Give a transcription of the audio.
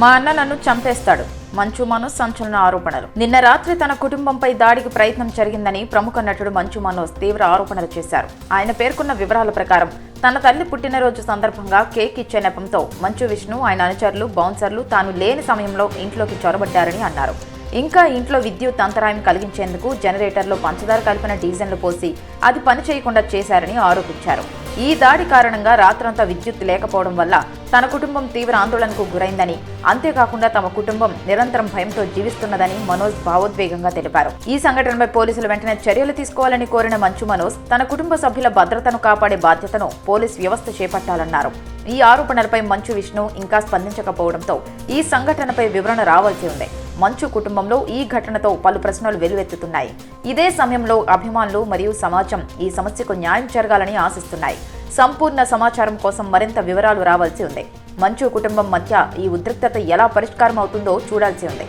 మా అన్న నన్ను చంపేస్తాడు. మంచు మనోజ్ సంచలన ఆరోపణలు. నిన్న రాత్రి తన కుటుంబంపై దాడికి ప్రయత్నం జరిగిందని ప్రముఖ నటుడు మంచు మనోజ్ తీవ్ర ఆరోపణలు చేశారు. ఆయన పేర్కొన్న వివరాల ప్రకారం తన తల్లి పుట్టినరోజు సందర్భంగా కేక్ ఇచ్చే నెపంతో మంచు విష్ణు ఆయన అనుచరులు బౌన్సర్లు తాను లేని సమయంలో ఇంట్లోకి చొరబడ్డారని అన్నారు. ఇంకా ఇంట్లో విద్యుత్ అంతరాయం కలిగించేందుకు జనరేటర్లో పంచదార కలిపిన డీజిల్ను పోసి అది పని చేయకుండా చేశారని ఆరోపించారు. ఈ దాడి కారణంగా రాత్రంతా విద్యుత్ లేకపోవడం వల్ల తన కుటుంబం తీవ్ర ఆందోళనకు గురైందని అంతేకాకుండా తమ కుటుంబం నిరంతరం భయంతో జీవిస్తున్నదని మనోజ్ భావోద్వేగంగా తెలిపారు. ఈ సంఘటనపై పోలీసులు వెంటనే చర్యలు తీసుకోవాలని కోరిన మంచు మనోజ్ తన కుటుంబ సభ్యుల భద్రతను కాపాడే బాధ్యతను పోలీస్ వ్యవస్థ చేపట్టాలన్నారు. ఈ ఆరోపణలపై మంచు విష్ణు ఇంకా స్పందించకపోవడంతో ఈ సంఘటనపై వివరణ రావాల్సి ఉంది. మంచు కుటుంబంలో ఈ ఘటనతో పలు ప్రశ్నలు వెలువెత్తుతున్నాయి. ఇదే సమయంలో అభిమానులు మరియు సమాజం ఈ సమస్యకు న్యాయం జరగాలని ఆశిస్తున్నాయి. సంపూర్ణ సమాచారం కోసం మరింత వివరాలు రావాల్సి ఉంది. మంచు కుటుంబం మధ్య ఈ ఉద్రిక్తత ఎలా పరిష్కారం అవుతుందో చూడాల్సి ఉంది.